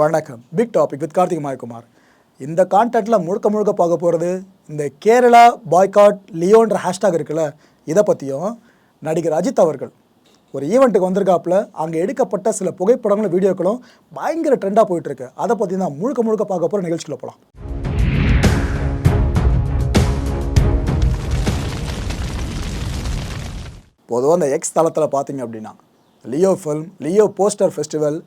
வணக்கம். Big topic with Karthik Mayakumar. இந்த கான்டென்ட்டில் முழுக்க முழுக்க பார்க்க போகிறது இந்த கேரளா பாய்காட் லியோன்ற ஹேஷ்டாக் இருக்குல்ல இதை பற்றியும் நடிகர் அஜித் அவர்கள் ஒரு ஈவெண்ட்டுக்கு வந்திருக்காப்புல அங்கே எடுக்கப்பட்ட சில புகைப்படங்களும் வீடியோக்களும் பயங்கர ட்ரெண்டாக போயிட்டுருக்கு. அதை பற்றி தான் முழுக்க முழுக்க பார்க்க போகிற நிகழ்ச்சியில் போகலாம் பொதுவாக அந்த எக்ஸ் தளத்தில் பார்த்தீங்க அப்படின்னா Leo film Leo poster festival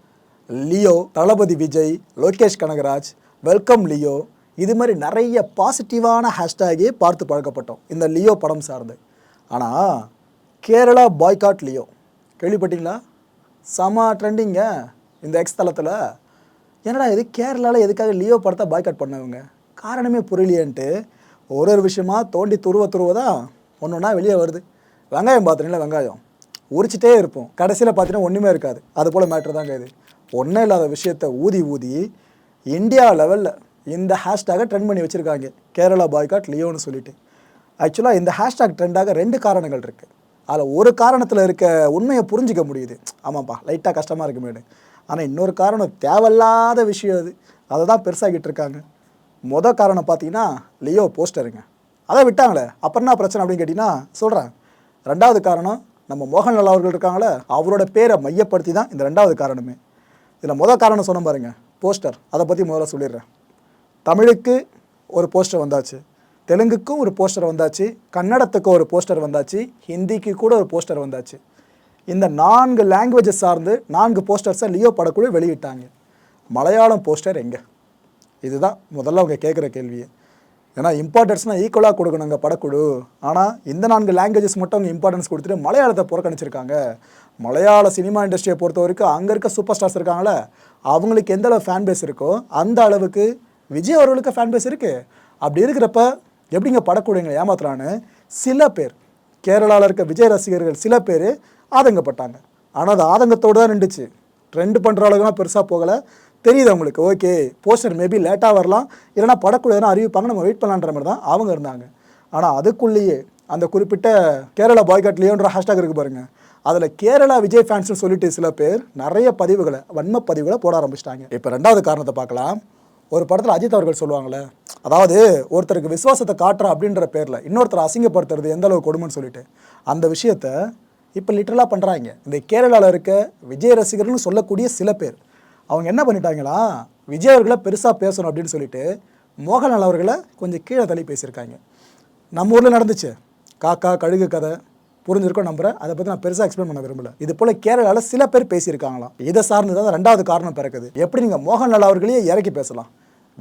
Leo Thalapathy Vijay Lokesh Kanagaraj welcome Leo. இது மாதிரி நிறைய பாசிட்டிவான ஹேஷ்டேகே பார்த்து பழக்கப்பட்டோம் இந்த லியோ படம் சார்ந்து. ஆனால் கேரளா பாய்காட் லியோ. கேள்விப்பட்டீங்களா? செம ட்ரெண்டிங்க இந்த எக்ஸ் தளத்தில். என்னடா இது கேரளாவில் எதுக்காக லியோ படத்தை பாய்காட் பண்ணவங்க? காரணமே புரியலையேன்ட்டு. ஒரு ஒரு விஷயமா தோண்டி துருவ துருவ தான் ஒன்று ஒன்றா வெளியே வருது. வெங்காயம் பார்த்துறீங்களா வெங்காயம்? உரிச்சிட்டே இருப்போம். கடைசியில் பார்த்தீங்கன்னா ஒன்றுமே இருக்காது. அது போல் மேட்ரு தாங்க இது. ஒன்றும் இல்லாத விஷயத்தை ஊதி ஊதி இந்தியா லெவலில் இந்த ஹேஷ்டேகை ட்ரெண்ட் பண்ணி வச்சுருக்காங்க. கேரளா பாய்காட் லியோன்னு சொல்லிட்டு. ஆக்சுவலாக இந்த ஹேஷ்டேக் ட்ரெண்டாக ரெண்டு காரணங்கள் இருக்குது அதில் ஒரு காரணத்தில் இருக்க உண்மையை புரிஞ்சிக்க முடியுது. ஆமாப்பா லைட்டாக கஷ்டமாக இருக்குமேனு ஆனால் இன்னொரு காரணம் தேவையில்லாத விஷயம் அது. அதை தான் பெருசாகிட்டு இருக்காங்க. மொதல் காரணம் பார்த்தீங்கன்னா லியோ போஸ்டருங்க அதை விட்டாங்களே அப்புறம் என்ன பிரச்சனை அப்படின்னு கேட்டிங்கன்னா சொல்கிறேன் ரெண்டாவது காரணம் நம்ம மோகன்லால் அவர்கள் இருக்காங்களே அவரோட பேரை மையப்படுத்தி தான் இந்த ரெண்டாவது காரணமே. இதில் மொதல் காரணம் சொன்ன பாருங்க போஸ்டர். அதை பற்றி முதல்ல சொல்லிடுறேன். தமிழுக்கு ஒரு போஸ்டர் வந்தாச்சு தெலுங்குக்கும் ஒரு போஸ்டர் வந்தாச்சு கன்னடத்துக்கு ஒரு போஸ்டர் வந்தாச்சு ஹிந்திக்கு கூட ஒரு போஸ்டர் வந்தாச்சு. இந்த நான்கு லாங்குவேஜஸ் சார்ந்து நான்கு போஸ்டர்ஸை லியோ படக்குழு வெளியிட்டாங்க. மலையாளம் போஸ்டர் எங்கே? இதுதான் முதல்ல அவங்க கேட்குற கேள்வியை. ஏன்னா இம்பார்ட்டன்ஸ்னால் ஈக்குவலாக கொடுக்கணுங்க படக்குழு. ஆனால் இந்த நான்கு லாங்குவேஜஸ் மட்டும் அவங்க இம்பார்ட்டன்ஸ் கொடுத்துட்டு மலையாளத்தை புறக்கணிச்சிருக்காங்க. மலையாள சினிமா இண்டஸ்ட்ரியை பொறுத்த வரைக்கும் அங்கே இருக்க சூப்பர் ஸ்டார்ஸ் இருக்காங்களே அவங்களுக்கு எந்த அளவு ஃபேன் பேஸ் இருக்கோ அந்த அளவுக்கு விஜய் அவர்களுக்கு ஃபேன் பேஸ் இருக்குது அப்படி இருக்கிறப்ப எப்படிங்க படக்குழுங்களை ஏமாத்துறான்னு சில பேர் கேரளாவில் இருக்க விஜய் ரசிகர்கள் சில பேர் ஆதங்கப்பட்டாங்க. ஆனால் அது ஆதங்கத்தோடு தான் நின்றுச்சு. ட்ரெண்ட் பண்ணுற அளவுக்குலாம் பெருசாக போகலை. தெரியுது அவங்களுக்கு. ஓகே போஸ்டர் மேபி லேட்டாக வரலாம். இல்லைனா படக்குழு அறிவிப்பாங்க நம்ம வெயிட் பண்ணலான்ற மாதிரி தான் அவங்க இருந்தாங்க. ஆனால் அதுக்குள்ளேயே அந்த குறிப்பிட்ட கேரளா பாய்காட் லியோன்ற ஹேஷ்டாக் இருக்குது பாருங்கள் அதில் கேரளா விஜய் ஃபேன்ஸ்னு சொல்லிட்டு சில பேர் நிறைய பதிவுகளை வன்ம பதிவுகளை போட ஆரம்பிச்சிட்டாங்க. இப்போ ரெண்டாவது காரணத்தை பார்க்கலாம். ஒரு படத்தில் அஜித் அவர்கள் சொல்லுவாங்களே அதாவது ஒருத்தருக்கு விசுவாசத்தை காட்டுற அப்படின்ற பேரில் இன்னொருத்தர் அசிங்கப்படுத்துறது எந்த அளவு கொடுமைன்னு சொல்லிட்டு அந்த விஷயத்த இப்போ லிட்டரலாக பண்ணுறாங்க இந்த கேரளாவில் இருக்க விஜய் ரசிகர்கள்னு சொல்லக்கூடிய சில பேர் அவங்க என்ன பண்ணிட்டாங்களா விஜய் அவர்களை பெருசாக பேசணும் அப்படின்னு சொல்லிட்டு மோகன்லால் அவர்களை கொஞ்சம் கீழே தள்ளி பேசியிருக்காங்க. நம்ம ஊரில் நடந்துச்சு. காக்கா கழுகு கதை. புரிஞ்சிருக்கோம் நம்புகிறேன் அதை பற்றி நான் பெருசாக எக்ஸ்பிளைன் பண்ண விரும்பல. இது போல் கேரளாவில் சில பேர் பேசியிருக்காங்களாம். இதை சார்ந்து தான் ரெண்டாவது காரணம் பிறக்குது. எப்படி நீங்கள் மோகன்லால் அவர்களையே இறக்கி பேசலாம்?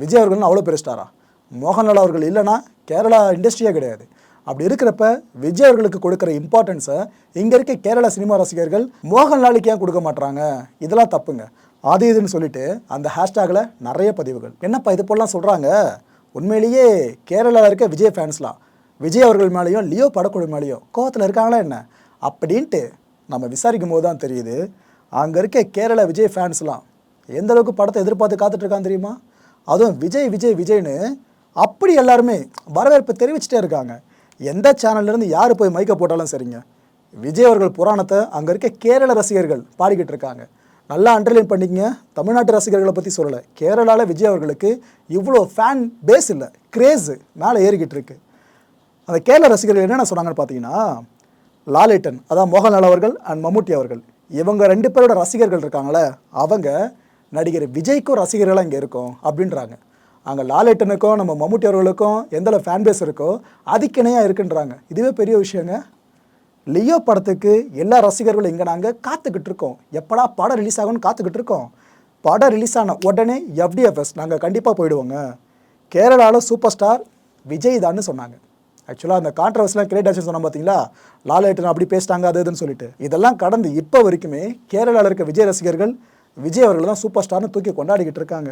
விஜய் அவர்கள்னு அவ்வளோ பெருஸ்டாரா மோகன்லால் அவர்கள் இல்லைன்னா கேரளா இண்டஸ்ட்ரியே கிடையாது. அப்படி இருக்கிறப்ப விஜய் அவர்களுக்கு கொடுக்குற இம்பார்ட்டன்ஸை இங்கே இருக்க கேரளா சினிமா ரசிகர்கள் மோகன்லாலுக்கு ஏன் கொடுக்க மாட்டுறாங்க இதெல்லாம் தப்புங்க. அது இதுன்னு சொல்லிட்டு அந்த ஹேஷ்டேக்கில் நிறைய பதிவுகள். என்னப்பா இது போலாம் சொல்கிறாங்க உண்மையிலேயே கேரளாவில் இருக்க விஜய் ஃபேன்ஸ்லாம் விஜய் அவர்கள் மேலேயும் லியோ படக்குழு மேலேயும் கோவத்தில் இருக்காங்களா என்ன? அப்படின்ட்டு நம்ம விசாரிக்கும் போது தான் தெரியுது. அங்கே இருக்க கேரள விஜய் ஃபேன்ஸ்லாம் எந்த அளவுக்கு படத்தை எதிர்பார்த்து காத்துட்ருக்கான்னு தெரியுமா? அதுவும் விஜய் விஜய் விஜய்னு அப்படி எல்லாருமே வரவேற்பு தெரிவிச்சிட்டே இருக்காங்க. எந்த சேனல்லேருந்து யார் போய் மைக்க போட்டாலும் சரிங்க. விஜய் அவர்கள் புராணத்தை அங்கே இருக்க கேரள ரசிகர்கள் பாடிக்கிட்டு இருக்காங்க. நல்லா அண்டர்லைன் பண்ணிக்கங்க. தமிழ்நாட்டு ரசிகர்களை பற்றி சொல்லலை. கேரளாவில் விஜய் அவர்களுக்கு இவ்வளோ ஃபேன் பேஸ் இல்லை. கிரேஸு மேலே ஏறிக்கிட்டு இருக்கு. அந்த கேரள ரசிகர்கள் என்னென்ன சொன்னாங்கன்னு பார்த்தீங்கன்னா லாலேட்டன் அதான் மோகன்லால் அவர்கள் அண்ட் மம்முட்டி அவர்கள். இவங்க ரெண்டு பேரோட ரசிகர்கள் இருக்காங்களே அவங்க நடிகர் விஜய்க்கும் ரசிகர்களாக இங்கே இருக்கும் அப்படின்றாங்க. அங்கே லாலேட்டனுக்கும் நம்ம மம்முட்டி அவர்களுக்கும் எந்தளவு ஃபேன் பேஸ் இருக்கோ அதுக்கிணையாக இருக்குன்றாங்க. இதுவே பெரிய விஷயங்க. லியோ படத்துக்கு எல்லா ரசிகர்களும் இங்கே நாங்கள் காத்துக்கிட்டு இருக்கோம். எப்படா படம் ரிலீஸ் ஆகும்னு காத்துக்கிட்டு இருக்கோம். படம் ரிலீஸ் ஆன உடனே எஃப்டிஎஃப்எஸ் நாங்கள் கண்டிப்பாக போயிடுவோங்க. கேரளாவில் சூப்பர் ஸ்டார் விஜய் தான்னு சொன்னாங்க. ஆக்சுவலாக அந்த கான்ட்ரவர்ஸ்லாம் கிரியேட் ஆச்சு சொன்னோம் பார்த்தீங்களா லாலேட்டன் அப்படி பேசிட்டாங்க அது இதுன்னு சொல்லிட்டு. இதெல்லாம் கடந்து இப்போ வரைக்குமே கேரளாவில் இருக்க விஜய் ரசிகர்கள் விஜய் அவர்கள் தான் சூப்பர் ஸ்டார்னு தூக்கி கொண்டாடிக்கிட்டு இருக்காங்க.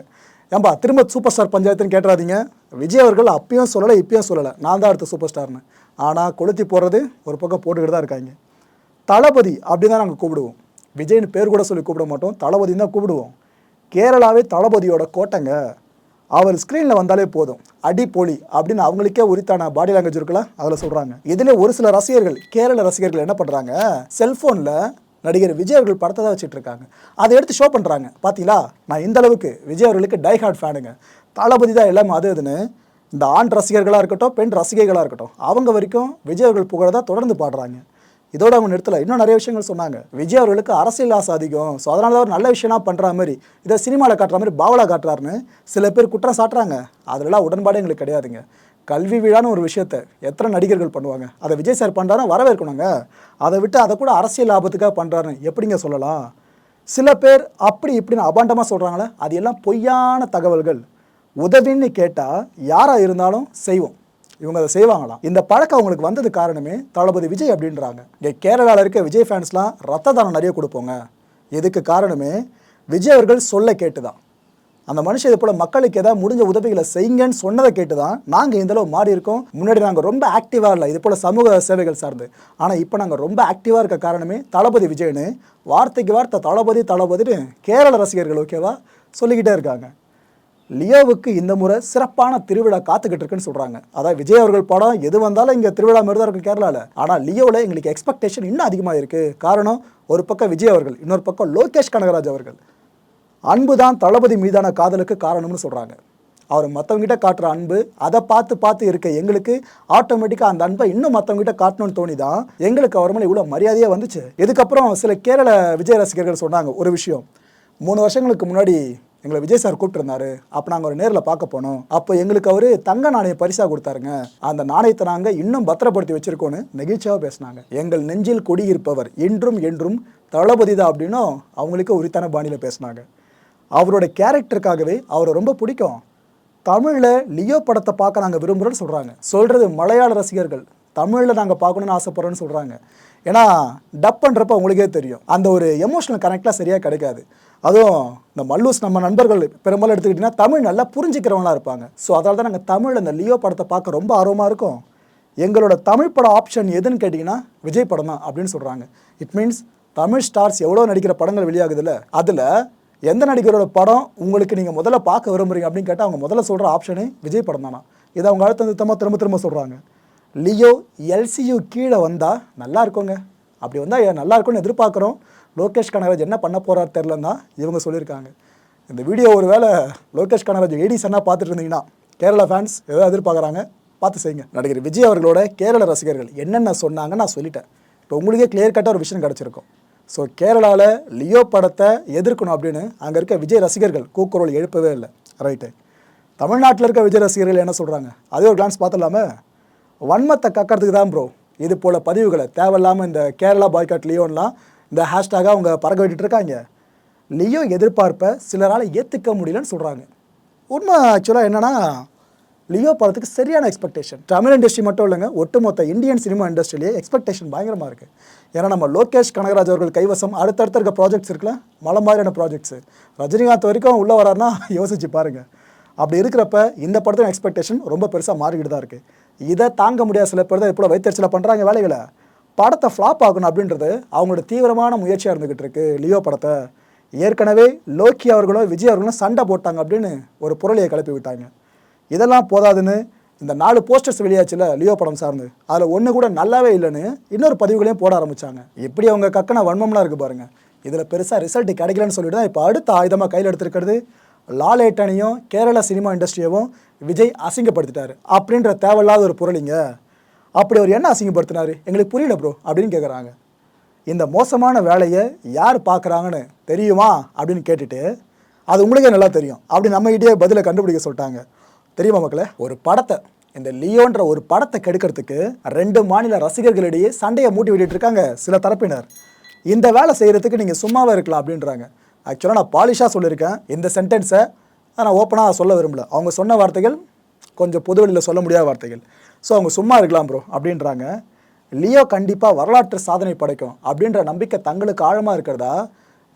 ஏன்பா திரும்ப சூப்பர் ஸ்டார் பஞ்சாயத்துன்னு கேட்டுறாதீங்க. விஜய் அவர்கள் அப்பயும் சொல்லலை இப்பயும் சொல்லலை. நான் தான் அடுத்த சூப்பர் ஸ்டார்னு ஆனால் கொளுத்தி போடுறது ஒரு பக்கம் போட்டுக்கிட்டு தான் இருக்காங்க. தளபதி அப்படி தான் நாங்கள் கூப்பிடுவோம். விஜய்னு பேர் கூட சொல்லி கூப்பிட மாட்டோம். தளபதினு தான் கூப்பிடுவோம். கேரளாவே தளபதியோட கோட்டைங்க. அவர் ஸ்க்ரீனில் வந்தாலே போதும். அடி போலி அப்படின்னு அவங்களுக்கே உரித்தான பாடி லாங்குவேஜ் இருக்குல்ல அதில் சொல்கிறாங்க இதில் ஒரு சில ரசிகர்கள் கேரள ரசிகர்கள் என்ன பண்ணுறாங்க செல்ஃபோனில் நடிகர் விஜய் அவர்கள் படத்தை தான் வச்சுட்டு இருக்காங்க. அதை எடுத்து ஷோ பண்ணுறாங்க பார்த்தீங்களா நான் இந்த அளவுக்கு விஜய் அவர்களுக்கு டை ஹார்ட் ஃபேனுங்க தளபதி தான் எல்லாமே அது இதுன்னு இந்த ஆண் ரசிகர்களாக இருக்கட்டும் பெண் ரசிகைகளாக இருக்கட்டும் அவங்க வரைக்கும் விஜய் அவர்கள் புகழை தொடர்ந்து பாடுறாங்க. இதோட அவங்க நிறுத்தலை. இன்னும் நிறைய விஷயங்கள் சொன்னாங்க. விஜய் அவர்களுக்கு அரசியல் ஆசை அதிகம். ஸோ அதனால தான் அவர் நல்ல விஷயம்லாம் பண்ணுற மாதிரி இதை சினிமாவில் காட்டுற மாதிரி பாவலா காட்டுறாருன்னு சில பேர் குற்றம் சாட்டுறாங்க. அதிலலாம் உடன்பாடு எங்களுக்கு கிடையாதுங்க. கல்வி விழான்னு ஒரு விஷயத்த எத்தனை நடிகர்கள் பண்ணுவாங்க? அதை விஜய் சார் பண்ணுறாரு வரவேற்கணுங்க. அதை விட்டு அதை கூட அரசியல் லாபத்துக்காக பண்ணுறாருன்னு எப்படிங்க சொல்லலாம்? சில பேர் அப்படி இப்படின்னு அபாண்டமாக சொல்கிறாங்களே அது எல்லாம் பொய்யான தகவல்கள். உதவின்னு கேட்டால் யாராக இருந்தாலும் செய்வோம். இவங்க அதை செய்வாங்களாம். இந்த பழக்கம் அவங்களுக்கு வந்தது காரணமே தளபதி விஜய் அப்படின்றாங்க. இங்கே கேரளாவில் இருக்க விஜய் ஃபேன்ஸ்லாம் ரத்த தானம் நிறைய கொடுப்போங்க. இதுக்கு காரணமே விஜய் அவர்கள் சொல்ல கேட்டு தான் அந்த மனுஷன் இது போல் மக்களுக்கு ஏதாவது முடிஞ்ச உதவிகளை செய்யுங்கன்னு சொன்னதை கேட்டு தான் நாங்கள் இந்த அளவு மாறி இருக்கோம். முன்னாடி நாங்கள் ரொம்ப ஆக்டிவாக இல்லை. இது போல் சமூக சேவைகள் சார்ந்து. ஆனால் இப்போ நாங்கள் ரொம்ப ஆக்டிவாக இருக்க காரணமே தளபதி விஜய்னு வார்த்தைக்கு வார்த்தை தளபதி தளபதின்னு கேரள ரசிகர்கள் ஓகேவா சொல்லிக்கிட்டே இருக்காங்க. லியோவுக்கு இந்த முறை சிறப்பான திருவிழா காத்துக்கிட்டு இருக்குன்னு சொல்றாங்க. அதாவது விஜய் அவர்கள் படம் எது வந்தாலும் இங்க திருவிழா மாதிரி தான் இருக்கும் கேரளால. ஆனா லியோவில் எங்களுக்கு எக்ஸ்பெக்டேஷன் இன்னும் அதிகமாக இருக்கு. காரணம் ஒரு பக்கம் விஜய் அவர்கள் இன்னொரு பக்கம் லோகேஷ் கனகராஜ் அவர்கள். அன்பு தான் தளபதி மீதான காதலுக்கு காரணம்னு சொல்றாங்க. அவர் மற்றவங்ககிட்ட காட்டுற அன்பு அதை பார்த்து பார்த்து இருக்க எங்களுக்கு ஆட்டோமேட்டிக்காக அந்த அன்பை இன்னும் மற்றவங்ககிட்ட காட்டணும்னு தோணி தான் எங்களுக்கு அவர் மேலே இவ்வளோ மரியாதையாக வந்துச்சு. இதுக்கப்புறம் சில கேரள விஜய் ரசிகர்கள் சொன்னாங்க ஒரு விஷயம். மூணு வருஷங்களுக்கு முன்னாடி எங்களை விஜய் சார் கூப்பிட்டுருந்தாரு. அப்போ நாங்கள் ஒரு நேரில் பார்க்க போனோம். அப்போ எங்களுக்கு அவர் தங்க நாணயம் பரிசாக கொடுத்தாருங்க. அந்த நாணயத்தை நாங்கள் இன்னும் பத்திரப்படுத்தி வச்சுருக்கோன்னு நெகிழ்ச்சியாக பேசினாங்க. எங்கள் நெஞ்சில் குடியிருப்பவர் என்றும் என்றும் தளபதி தான் அப்படின்னும் அவங்களுக்கு உரித்தான பாணியில் பேசினாங்க. அவரோட கேரக்டருக்காகவே அவரை ரொம்ப பிடிக்கும். தமிழில் லியோ படத்தை பார்க்க நாங்கள் விரும்புகிறோன்னு சொல்கிறாங்க சொல்கிறது மலையாள ரசிகர்கள். தமிழில் நாங்கள் பார்க்கணுன்னு ஆசைப்பட்றோன்னு சொல்கிறாங்க ஏன்னா டப் பண்ணுறப்ப உங்களுக்கே தெரியும். அந்த ஒரு எமோஷனல் கனெக்டாக சரியாக கிடைக்காது. அதுவும் இந்த மல்லூஸ் நம்ம நண்பர்கள் பெரும்பாலும் எடுத்துக்கிட்டிங்கன்னா தமிழ் நல்லா புரிஞ்சுக்கிறவங்களா இருப்பாங்க. ஸோ அதனால தான் நாங்கள் தமிழில் இந்த லியோ படத்தை பார்க்க ரொம்ப ஆர்வமாக இருக்கும். எங்களோட தமிழ் படம் ஆப்ஷன் எதுன்னு கேட்டிங்கன்னா விஜய் படம் தான் அப்படின்னு சொல்கிறாங்க இட் மீன்ஸ் தமிழ் ஸ்டார்ஸ் எவ்வளோ நடிக்கிற படங்கள் வெளியாகுதுல்ல? அதில் எந்த நடிகரோட படம் உங்களுக்கு நீங்கள் முதல்ல பார்க்க விரும்புகிறீங்க அப்படின்னு கேட்டால் அவங்க முதல்ல சொல்கிற ஆப்ஷனே விஜய் படம் தானா? இதை அவங்க அடுத்த திரும்ப திரும்ப திரும்ப சொல்கிறாங்க லியோ எல்சியு கீழே வந்தால் நல்லா இருக்குங்க. அப்படி வந்தால் நல்லா இருக்கும்னு எதிர்பார்க்குறோம். லோகேஷ் கனகராஜ் என்ன பண்ண போகிறார் தெரிலன்னு தான் இவங்க சொல்லியிருக்காங்க. இந்த வீடியோ ஒரு வேளை லோகேஷ் கனகராஜ் ஏடிஸ் என்ன பார்த்துட்டு இருந்தீங்கன்னா கேரளா ஃபேன்ஸ் ஏதோ எதிர்பார்க்குறாங்க? பார்த்து செய்யுங்க. நடிகர் விஜய் அவர்களோட கேரள ரசிகர்கள் என்னென்ன சொன்னாங்க நான் சொல்லிட்டேன். இப்போ உங்களுக்கே கிளியர் கட்டாக ஒரு விஷயம் கிடச்சிருக்கும். ஸோ கேரளாவில் லியோ படத்தை எதிர்க்கணும் அப்படின்னு அங்கே இருக்க விஜய் ரசிகர்கள் கூக்குரல் எழுப்பவே இல்லை. ரைட்டு தமிழ்நாட்டில் இருக்க விஜய் ரசிகர்கள் என்ன சொல்கிறாங்க அதே ஒரு கிளான்ஸ் பார்த்துடலாமே. வன்மத்தை கக்கறதுக்கு தான் ப்ரோ இது போல் பதிவுகளை தேவையில்லாமல் இந்த கேரளா பாய்காட் லியோன்லாம் இந்த ஹேஷ்டாக அவங்க பறக்க விட்டுட்டு இருக்காங்க. லியோ எதிர்பார்ப்பை சிலரால் ஏற்றுக்க முடியலன்னு சொல்கிறாங்க உண்மை ஆக்சுவலாக என்னென்னா லியோ படத்துக்கு சரியான எக்ஸ்பெக்டேஷன் தமிழ் இண்டஸ்ட்ரி மட்டும் இல்லைங்க ஒட்டுமொத்த இந்தியன் சினிமா இண்டஸ்ட்ரியிலேயே எக்ஸ்பெக்டேஷன் பயங்கரமாக இருக்குது ஏன்னா நம்ம லோகேஷ் கனகராஜ் அவர்கள் கைவசம் அடுத்தடுத்த இருக்க ப்ராஜெக்ட்ஸ் இருக்குல்ல மலை மாதிரியான ப்ராஜெக்ட்ஸு ரஜினிகாந்த் வரைக்கும் உள்ளே வராருன்னா யோசிச்சு பாருங்கள் அப்படி இருக்கிறப்ப இந்த படத்தின் எக்ஸ்பெக்டேஷன் ரொம்ப பெருசாக மாறிக்கிட்டு தான் இருக்குது இதை தாங்க முடியாத சில பேர் தான் இப்போ வைத்தறிச்சல பண்ணுறாங்க வேலைகளை. படத்தை ஃப்ளாப் ஆகணும் அப்படின்றது அவங்களோட தீவிரமான முயற்சியாக இருந்துக்கிட்டு இருக்கு. லியோ படத்தை ஏற்கனவே லோக்கி அவர்களும் விஜய் அவர்களும் சண்டை போட்டாங்க அப்படின்னு ஒரு புரளியை கிளப்பி விட்டாங்க. இதெல்லாம் போதாதுன்னு இந்த நாலு போஸ்டர்ஸ் வெளியாச்சுல லியோ படம் சார்ந்து. அதில் ஒன்று கூட நல்லாவே இல்லைன்னு இன்னொரு பதிவுகளையும் போட ஆரம்பித்தாங்க எப்படி அவங்க கக்கன வன்மம்லாம் இருக்குது பாருங்கள் இதில் பெருசாக ரிசல்ட் கிடைக்கலன்னு சொல்லிட்டு தான் இப்போ அடுத்த ஆயுதமாக கையில் எடுத்திருக்கிறது லாலேட்டனையும் கேரளா சினிமா இண்டஸ்ட்ரியவும் விஜய் அசிங்கப்படுத்திட்டார். அப்படின்ற தேவையில்லாத ஒரு புரளிங்க. அப்படி அவர் என்ன அசிங்கப்படுத்தினார்? எங்களுக்கு புரியல ப்ரோ அப்படின்னு கேட்குறாங்க இந்த மோசமான வேலையை யார் பார்க்குறாங்கன்னு தெரியுமா? அப்படின்னு கேட்டுட்டு அது உங்களுக்கே நல்லா தெரியும். அப்படி நம்மகிட்டே பதிலை கண்டுபிடிக்க சொல்லிட்டாங்க. தெரியுமா மக்களே? ஒரு படத்தை இந்த லியோன்ற ஒரு படத்தை கெடுக்கிறதுக்கு ரெண்டு மாநில ரசிகர்களிடையே சண்டையை மூட்டி விட்டுட்டு இருக்காங்க சில தரப்பினர். இந்த வேலை செய்கிறதுக்கு நீங்கள் சும்மாவே இருக்கலாம் அப்படின்றாங்க. ஆக்சுவலாக நான் பாலிஷாக சொல்லியிருக்கேன். இந்த சென்டென்ஸை நான் ஓப்பனாக சொல்ல விரும்பல. அவங்க சொன்ன வார்த்தைகள் கொஞ்சம் பொதுவெளியில் சொல்ல முடியாத வார்த்தைகள். ஸோ அவங்க சும்மா இருக்கலாம் ப்ரோ அப்படின்றாங்க. லியோ கண்டிப்பாக வரலாற்று சாதனை படைக்கும் அப்படின்ற நம்பிக்கை தங்களுக்கு ஆழமாக இருக்கிறதா?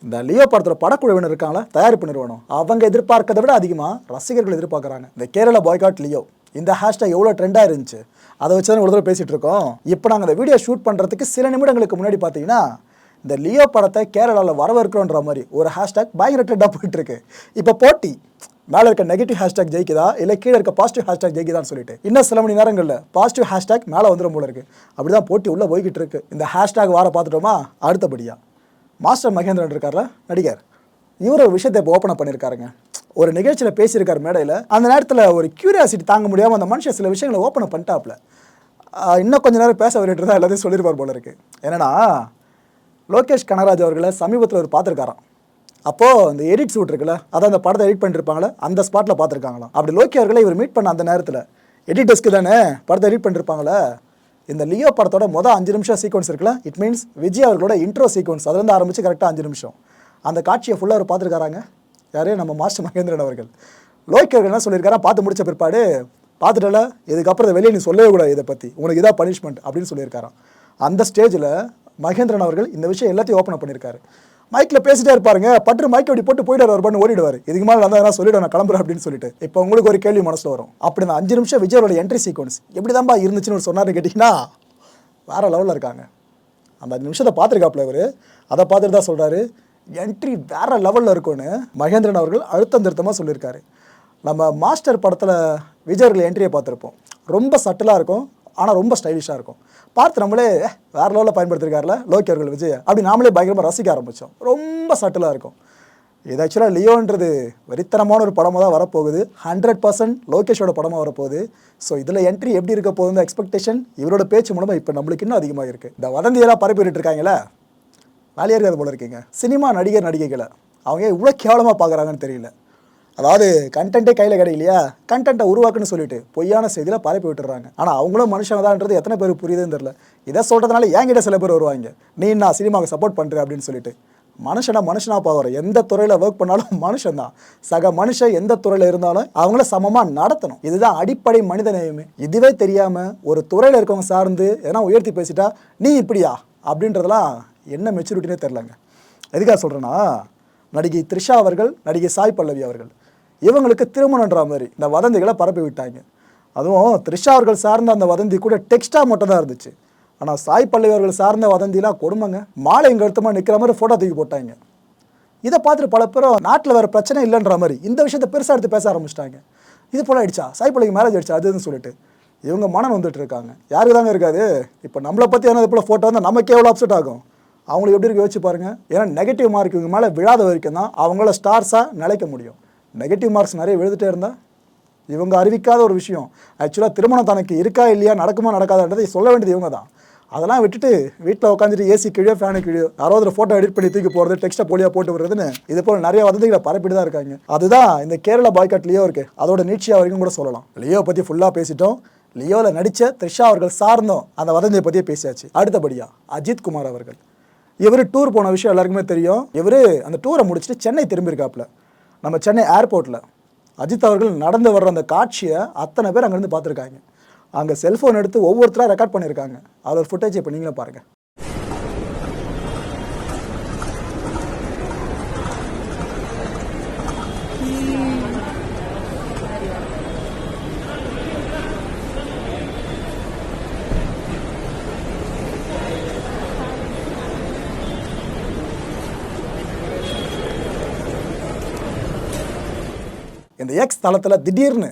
இந்த லியோ படத்தில் படக்குழுவினர் இருக்காங்களா? தயாரிப்பு நிறுவனம். அவங்க எதிர்பார்க்கறதை விட அதிகமாக ரசிகர்கள் எதிர்பார்க்குறாங்க. இந்த கேரளா பாய்காட் லியோ. இந்த ஹேஷ்டாக் எவ்வளோ ட்ரெண்டாக இருந்துச்சு? அதை வச்சு தான் ஒரு தடவை பேசிகிட்டு இருக்கோம். இப்போ நாங்கள் இந்த வீடியோ ஷூட் பண்ணுறதுக்கு சில நிமிடங்களுக்கு முன்னாடி பார்த்தீங்கன்னா இந்த லியோ படத்தை கேரளாவில் வரவேற்கிறோன்ற மாதிரி ஒரு ஹேஷ்டாக் பயங்கர ட்ரெண்டாக போயிட்டுருக்கு இப்போ போட்டி. மேலே இருக்க நெகட்டிவ் ஹேஷ்டாக் ஜெயிக்குதா? இல்லை கீழே இருக்க பாசிட்டிவ் ஹேஷ்டாக் ஜெயிக்குதான்னு சொல்லிட்டு. இன்னும் சில மணி நேரங்களில் பாசிட்டிவ் ஹேஷ்டாக் மேலே வந்துடும் போல இருக்கு. அப்படி தான் போட்டி உள்ளே போய்கிட்டு இருக்கு. இந்த ஹேஷ்டாக் வார பார்த்துட்டோமா? அடுத்தபடியாக மாஸ்டர் மகேந்திரன் இருக்கார்ல நடிகர். இவர் ஒரு விஷயத்தை இப்போ ஓப்பன் பண்ணியிருக்காருங்க ஒரு நிகழ்ச்சியில் பேசியிருக்கார் மேடையில். அந்த நேரத்தில் ஒரு கியூரியாசிட்டி தாங்க முடியாமல் அந்த மனுஷன் சில விஷயங்களை ஓப்பன் பண்ணிட்டாப்ல. இன்னும் கொஞ்ச நேரம் பேச விட்டுட்டு தான் எல்லாத்தையும் சொல்லியிருப்பார் போல இருக்கு. என்னன்னா லோகேஷ் கனகராஜ் அவர்களை சமீபத்தில் ஒரு பார்த்துருக்காராம். அப்போது இந்த எடிட் ஷூட் இருக்குல்ல அதான் அந்த படத்தை எடிட் பண்ணிருப்பாங்களே அந்த ஸ்பாட்டில் பார்த்துருக்காங்களாம். அப்படி லோக்கி அவர்களை இவர் மீட் பண்ண அந்த நேரத்தில் எடிட்டர்ஸ்க்கு தானே படத்தை எடிட் பண்ணிருப்பாங்களே? இந்த லியோ படத்தோட மொதல் அஞ்சு நிமிஷம் சீக்வன்ஸ் இருக்குல்ல இட் மீன்ஸ் விஜய் அவர்களோட இன்ட்ரோ சீக்வன்ஸ் அதுலேருந்து ஆரம்பித்து கரெக்டாக அஞ்சு நிமிஷம். அந்த காட்சியை ஃபுல்லாக அவர் பார்த்துருக்காராங்க? யாரே? நம்ம மாஸ்டர் மகேந்திரன் அவர்கள். லோக்கி அவர்கள் என்ன சொல்லியிருக்காரா? பார்த்து முடித்த பிற்பாடு பார்த்துட்டல இதுக்கப்புறம் இதை வெளியே நீ சொல்லவே கூடாது இதை பற்றி உனக்கு இதாக பனிஷ்மெண்ட் அப்படின்னு சொல்லியிருக்காராம். அந்த ஸ்டேஜில் மகேந்திரன் அவர்கள் இந்த விஷயம் எல்லாத்தையும் ஓப்பன் பண்ணியிருக்காரு. மைக்கில் பேசிட்டே இருப்பாருங்க. பட்டு மைக் அப்படி போட்டு போயிட்டு வருபான்னு ஓடிடுவார். இதுக்கு மேலே நான் தான் சொல்லிடுவேன் நான் கிளம்புறேன் அப்படின்னு சொல்லிட்டு. இப்போ உங்களுக்கு ஒரு கேள்வி மனசில் வரும். அப்படி அந்த அஞ்சு நிமிஷம் விஜயோட என்ட்ரி சீக்வன்ஸ் எப்படி தான்ப்பா இருந்துச்சுன்னு சொன்னார்னு கேட்டிங்கன்னா வேறு லெவலில் இருக்காங்க. அந்த அஞ்சு நிமிஷத்தை பார்த்துருக்காப்புல இவர். அதை பார்த்துட்டு தான் சொல்கிறாரு என்ட்ரி வேறு லெவலில் இருக்கும்னு மகேந்திரன் அவர்கள் அழுத்தம் திருத்தமாக சொல்லியிருக்காரு. நம்ம மாஸ்டர் படத்தில் விஜய் அவர்கள் என்ட்ரியை பார்த்துருப்போம். ரொம்ப சட்டிலாக இருக்கும். ஆனால் ரொம்ப ஸ்டைலிஷாக இருக்கும். பார்த்து நம்மளே வேறு லெவலில் பயன்படுத்திருக்காருல லோக்கி அவர்கள் விஜய். அப்படி நாமளே பயங்கரமாக ரசிக்க ஆரம்பித்தோம் ரொம்ப சட்டிலாக இருக்கும். இது ஆக்சுவலாக லியோன்றது வெறித்தனமான ஒரு படமாக தான் வரப்போகுது. ஹண்ட்ரட் பர்சன்ட் லோகேஷோட படமாக வரப்போகுது. ஸோ இதில் என்ட்ரி எப்படி இருக்க போகுது எக்ஸ்பெக்டேஷன் இவரோட பேச்சு மூலமாக இப்போ நம்மளுக்கு இன்னும் அதிகமாக இருக்குது இந்த வதந்தியெல்லாம் பரப்பிட்டு இருக்காங்களே வேலையாக இருக்காது போல இருக்கீங்க. சினிமா நடிகர் நடிகைகளை அவங்க இவ்வளோ கேவலமாக பார்க்குறாங்கன்னு தெரியல. அதாவது கண்டென்ட்டே கையில் கிடைக்கலையா? கண்டென்ட்டை உருவாக்குன்னு சொல்லிட்டு பொய்யான செய்தியில் பரப்பி விட்டுறாங்க ஆனால் அவங்களும் மனுஷங்க தான்ன்றது எத்தனை பேர் புரியுதுன்னு தெரில இதை சொல்கிறதுனால என்கிட்ட சில பேர் வருவாங்க. நீ நான் சினிமாவுக்கு சப்போர்ட் பண்ணுறேன் அப்படின்னு சொல்லிட்டு. மனுஷனா மனுஷனா பார்க்குற எந்த துறையில் ஒர்க் பண்ணாலும் மனுஷன் தான். சக மனுஷன் எந்த துறையில் இருந்தாலும் அவங்கள சமமாக நடத்தணும். இதுதான் அடிப்படை மனித நேயமே. இதுவே தெரியாமல் ஒரு துறையில் இருக்கவங்க சார்ந்து எதனா உயர்த்தி பேசிட்டா நீ இப்படியா? அப்படின்றதெல்லாம் என்ன மெச்சூரிட்டினே தெரிலங்க எதுக்காக சொல்கிறேன்னா நடிகை த்ரிஷா அவர்கள் நடிகை சாய் பல்லவி அவர்கள் இவங்களுக்கு திருமணன்ற மாதிரி. இந்த வதந்திகளை பரப்பி விட்டாங்க. அதுவும் த்ரிஷா அவர்கள் சார்ந்த அந்த வதந்தி கூட டெக்ஸ்டாக மட்டும் தான் இருந்துச்சு. ஆனால் சாய் பல்லவி அவர்கள் சார்ந்த வதந்திலாம் கொடுமைங்க. மாலை இங்கே அழுத்தமாக நிற்கிற மாதிரி ஃபோட்டோ தூக்கி போட்டாங்க. இதை பார்த்துட்டு பல பேரும் நாட்டில் வேறு பிரச்சனை இல்லைன்ற மாதிரி இந்த விஷயத்தை பெருசாக எடுத்து பேச ஆரம்பிச்சிட்டாங்க. இது போல ஆயிடுச்சா? சாய் பல்லவி மேரேஜ் ஆயிடுச்சா? அதுன்னு சொல்லிட்டு. இவங்க மனம் வந்துட்டு இருக்காங்க. யாருக்கு தாங்க இருக்காது? இப்போ நம்மளை பற்றி என்ன போல ஃபோட்டோ வந்தால் நமக்கு எவ்வளோ அப்செட் ஆகும்? அவங்களுக்கு எப்படி இருக்கு யோசிச்சு பாருங்க. ஏன்னா நெகட்டிவ் மார்க் இவங்க மேலே விழாத வரைக்கும் தான் அவங்கள ஸ்டார்ஸாக நிலைக்க முடியும். நெகட்டிவ் மார்க்ஸ் நிறைய விழுதுட்டே இருந்தால் இவங்க அறிவிக்காத ஒரு விஷயம். ஆக்சுவலாக திருமணம் தனக்கு இருக்கா இல்லையா? நடக்குமா நடக்காதான்றதை சொல்ல வேண்டியது இவங்க தான். அதெல்லாம் விட்டுட்டு வீட்டில் உட்காந்துட்டு ஏசி கீழே ஃபேனு கீழே யாராவது ஃபோட்டோ எடிட் பண்ணி தூக்கி போகிறது டெக்ஸ்ட்டை போலியாக போட்டு வருதுன்னு இது போல் நிறைய வதந்திகளை பரப்பிட்டு தான் இருக்காங்க. அதுதான் இந்த கேரளா பாய்காட் லியோ அதோட நீட்சியாக வரைக்கும் கூட சொல்லலாம். லியோ பற்றி ஃபுல்லாக பேசிட்டோம். லியோவில் நடித்த த்ரிஷா அவர்கள் சார்ந்தோம் அந்த வதந்தியை பற்றியே பேசியாச்சு. அடுத்தபடியாக அஜித் குமார் அவர்கள். இவர் டூர் போன விஷயம் எல்லாருக்குமே தெரியும். இவர் அந்த டூரை முடிச்சுட்டு சென்னை திரும்பியிருக்காப்புல. நம்ம சென்னை ஏர்போர்ட்டில் அஜித் அவர்கள் நடந்து வர்ற அந்த காட்சியை அத்தனை பேர் அங்கேருந்து பார்த்துருக்காங்க. அங்கே செல்ஃபோன் எடுத்து ஒவ்வொருத்தராக ரெக்கார்ட் பண்ணியிருக்காங்க. அதோட ஃபுட்டேஜ் இப்போ நீங்களே பாருங்கள் எக்ஸ் தளத்தில் திடீர்னு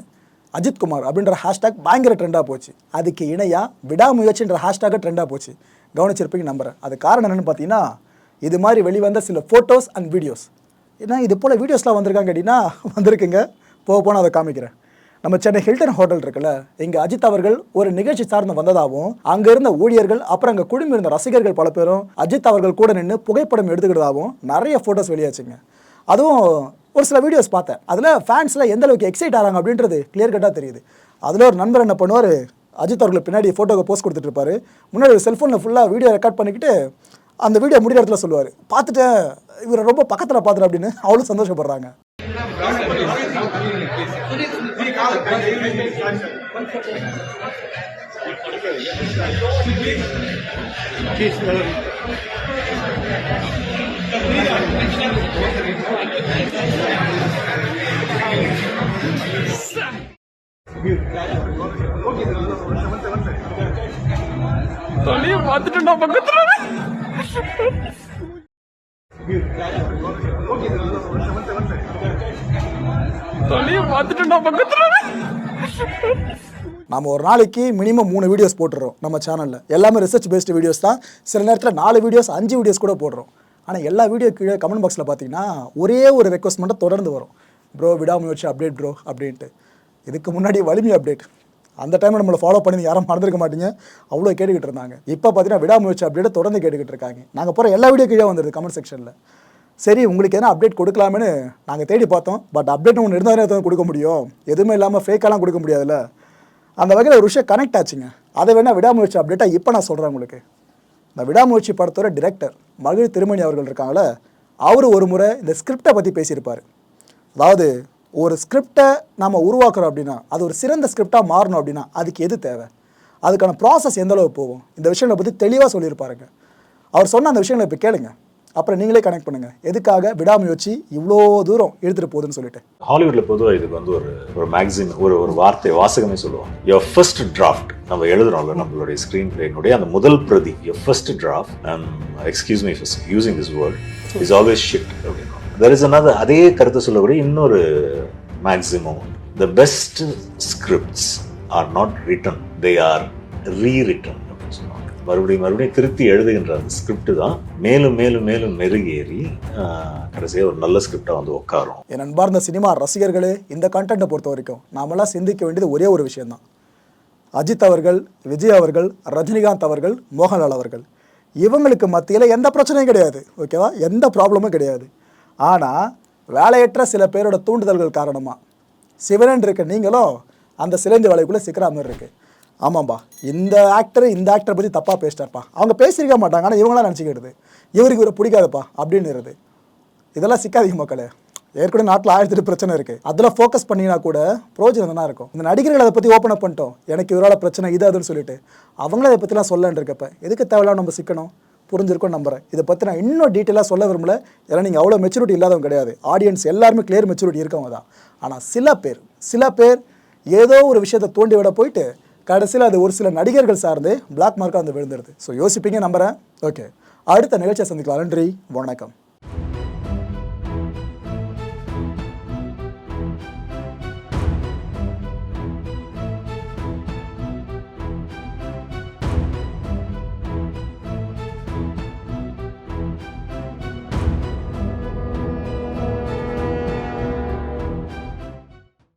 அஜித்குமார் அப்படின்ற ஹேஷ்டாக் பயங்கர ட்ரெண்டாக போச்சு. அதுக்கு இணையாக விடாமுயற்சின்ற ஹேஷ்டாக ட்ரெண்டாக போச்சு. கவனிச்சிருப்பீங்க நம்புறேன். அது காரணம் என்னென்னு பார்த்தீங்கன்னா இது மாதிரி வெளிவந்த சில ஃபோட்டோஸ் அண்ட் வீடியோஸ் ஏன்னா இது போல் வீடியோஸ்லாம் வந்திருக்காங்க அப்படின்னா வந்திருக்குங்க. போக போனால் அதை காமிக்கிறேன். நம்ம சென்னை ஹில்டன் ஹோட்டல் இருக்குல்ல இங்கே அஜித் அவர்கள் ஒரு நிகழ்ச்சி சார்ந்து வந்ததாகவும் அங்கே இருந்த ஊழியர்கள் அப்புறம் அங்கே குடும்பம் இருந்த ரசிகர்கள் பல பேரும் அஜித் அவர்கள் கூட நின்று புகைப்படம் எடுத்துக்கிட்டதாகவும் நிறைய ஃபோட்டோஸ் வெளியாச்சுங்க. அதுவும் ஒரு சில வீடியோஸ் பார்த்தேன். அதில் ஃபேன்ஸில் எந்த அளவுக்கு எக்ஸைட் ஆகிறாங்க அப்படின்றது கிளியர் கட்டாக தெரியுது. அதில் ஒரு நண்பர் என்ன பண்ணுவார்? அஜித் அவர்களுக்கு பின்னாடி ஃபோட்டோக்கு போஸ்ட் கொடுத்துட்ருப்பாரு முன்னாடி ஒரு செல்ஃபோனில் ஃபுல்லாக வீடியோ ரெக்கார்ட் பண்ணிக்கிட்டு அந்த வீடியோ முடிகிற இடத்துல சொல்லுவார். பார்த்துட்டேன். இவரை ரொம்ப பக்கத்தில் பார்த்துட்டு அப்படின்னு அவ்வளோ சந்தோஷப்படுறாங்க. தொழிய பார்த்துட்டு நான் பக்கத்துல. தொழிய பார்த்துட்டு நான் பக்கத்துல. நம்ம ஒரு நாளைக்கு மினிமம் மூணு வீடியோஸ் போட்டுறோம் நம்ம சேனலில் எல்லாமே ரிசர்ச் பேஸ்டு வீடியோஸ் தான். சில நேரத்தில் நாலு வீடியோஸ் அஞ்சு வீடியோஸ் கூட போடுறோம். ஆனால் எல்லா வீடியோ கீழே கமெண்ட் பாக்ஸில் பார்த்தீங்கன்னா ஒரே ஒரு ரெக்வஸ்ட் மட்டும் தொடர்ந்து வரும். ப்ரோ விடாமுயற்சி அப்டேட் ப்ரோ அப்படின்ட்டு. இதுக்கு முன்னாடி வலிமை அப்டேட் அந்த டைமில் நம்மளை ஃபாலோ பண்ணி யாரும் மறந்துருக்க மாட்டீங்க. அவ்வளோ கேட்டுக்கிட்டு இருந்தாங்க. இப்போ பார்த்தீங்கன்னா விடாமுயற்சி அப்டேட்டை தொடர்ந்து கேட்டுக்கிட்டு இருக்காங்க. நாங்கள் போகிற எல்லா வீடியோ கீழே வந்துடுது கமெண்ட் செக்ஷனில் சரி உங்களுக்கு எதனா அப்டேட் கொடுக்கலாமேன்னு நாங்கள் தேடி பார்த்தோம். பட் அப்டேட் ஒன்று இருந்தாலே தான் கொடுக்க முடியும். எதுவுமே இல்லாமல் ஃபேக்கெல்லாம் கொடுக்க முடியாதுல்ல. அந்த வகையில் ஒரு விஷயம் கனெக்ட் ஆச்சுங்க. அதை வேணால் விடாமுயற்சி அப்டேட்டாக இப்போ நான் சொல்கிறேன் உங்களுக்கு. இந்த விடாமுயற்சி படத்தோட டிரெக்டர் மகிழ் திருமணி அவர்கள் இருக்காங்களே அவர் ஒரு முறை இந்த ஸ்கிரிப்டை பற்றி பேசியிருப்பார். அதாவது ஒரு ஸ்கிரிப்டை நம்ம உருவாக்குறோம் அப்படின்னா அது ஒரு சிறந்த ஸ்கிரிப்டாக மாறணும் அப்படின்னா அதுக்கு எது தேவை? அதுக்கான ப்ராசஸ் எந்தளவு போகும்? இந்த விஷயங்களை பற்றி தெளிவாக சொல்லியிருப்பாருங்க. அவர் சொன்ன அந்த விஷயங்களை இப்போ கேளுங்க. அப்புறம் நீங்களே கனெக்ட் பண்ணுங்கள் எதுக்காக விடாமுயற்சி இவ்வளோ தூரம் இழுத்துட்டு போகுதுன்னு சொல்லிட்டு. ஹாலிவுட்ல பொதுவாக இதுக்கு வந்து ஒரு ஒரு மேக்சின் ஒரு ஒரு வார்த்தை வாசகமே சொல்லுவாங்க. யோர் ஃபர்ஸ்ட் டிராஃப்ட் நம்ம எழுதுறோம்ல நம்மளுடைய ஸ்க்ரீன் பிளேனுடைய அந்த முதல் பிரதி your first draft excuse me first using this word is always shit அப்படின்னு தெர் இஸ் another அதே கருத்தை சொல்லக்கூடிய இன்னொரு maximum the best scripts are not written they are rewritten மறுபடியும் மறுபடியும் திருத்தி எழுதுகின்ற அந்த ஸ்கிரிப்ட் தான். மேலும் மேலும் மேலும் மெருகேறி கடைசியாக ஒரு நல்ல ஸ்கிரிப்டாக வந்து உட்காரும். என் அன்பார்ந்த சினிமா ரசிகர்களே இந்த கண்டென்ட்டை பொறுத்த வரைக்கும் நாமெல்லாம் சிந்திக்க வேண்டியது ஒரே ஒரு விஷயம்தான். அஜித் அவர்கள் விஜய் அவர்கள் ரஜினிகாந்த் அவர்கள் மோகன்லால் அவர்கள். இவங்களுக்கு மத்தியில் எந்த பிரச்சனையும் கிடையாது ஓகேவா எந்த ப்ராப்ளமும் கிடையாது. ஆனால் வேலையற்ற சில பேரோட தூண்டுதல்கள் காரணமாக சிவனன் இருக்க நீங்களும் அந்த சிலந்தி வேலைக்குள்ளே சிக்கிற மாதிரி இருக்குது ஆமாம்பா. இந்த ஆக்டர் இந்த ஆக்டரை பற்றி தப்பாக பேசிட்டார்ப்பா. அவங்க பேசியிருக்க மாட்டாங்க ஆனால் இவங்களாம் நினச்சிக்கிடுது இவருக்கு இவரை பிடிக்காதுப்பா அப்படின்னுறது. இதெல்லாம் சிக்காதீங்க மக்களே. ஏற்கனவே நாட்டில் ஆயிரத்தி பிரச்சனை இருக்குது அதில் ஃபோக்கஸ் பண்ணினா கூட பிரோஜனம் தான் இருக்கும். இந்த நடிகர்கள் அதை பற்றி ஓப்பன் அப் பண்ணிட்டோம். எனக்கு இவரால் பிரச்சனை இது அதுன்னு சொல்லிட்டு. அவங்களும் அதை பற்றிலாம் சொல்லலான் இருக்கப்ப எதுக்கு தேவையில்லாம நம்ம சிக்கணும்? புரிஞ்சிருக்கும் நம்புறேன். இதை பற்றி நான் இன்னும் டீட்டெயிலாக சொல்ல விரும்பல. ஏன்னா நீங்கள் அவ்வளோ மெச்சூரிட்டி இல்லாதவங்க கிடையாது. ஆடியன்ஸ் எல்லாருமே கிளியர் மெச்சூரிட்டி இருக்கவங்க தான். ஆனால் சில பேர் சில பேர் ஏதோ ஒரு விஷயத்தை தூண்டி விட போயிட்டு கடைசியில் அது ஒரு சில நடிகர்கள் சார்ந்து பிளாக் மார்க்காக வந்து விழுந்துருது. ஸோ யோசிப்பீங்க நம்புறேன். ஓகே அடுத்த நிகழ்ச்சியை சந்திக்கலாம். நன்றி. வணக்கம்.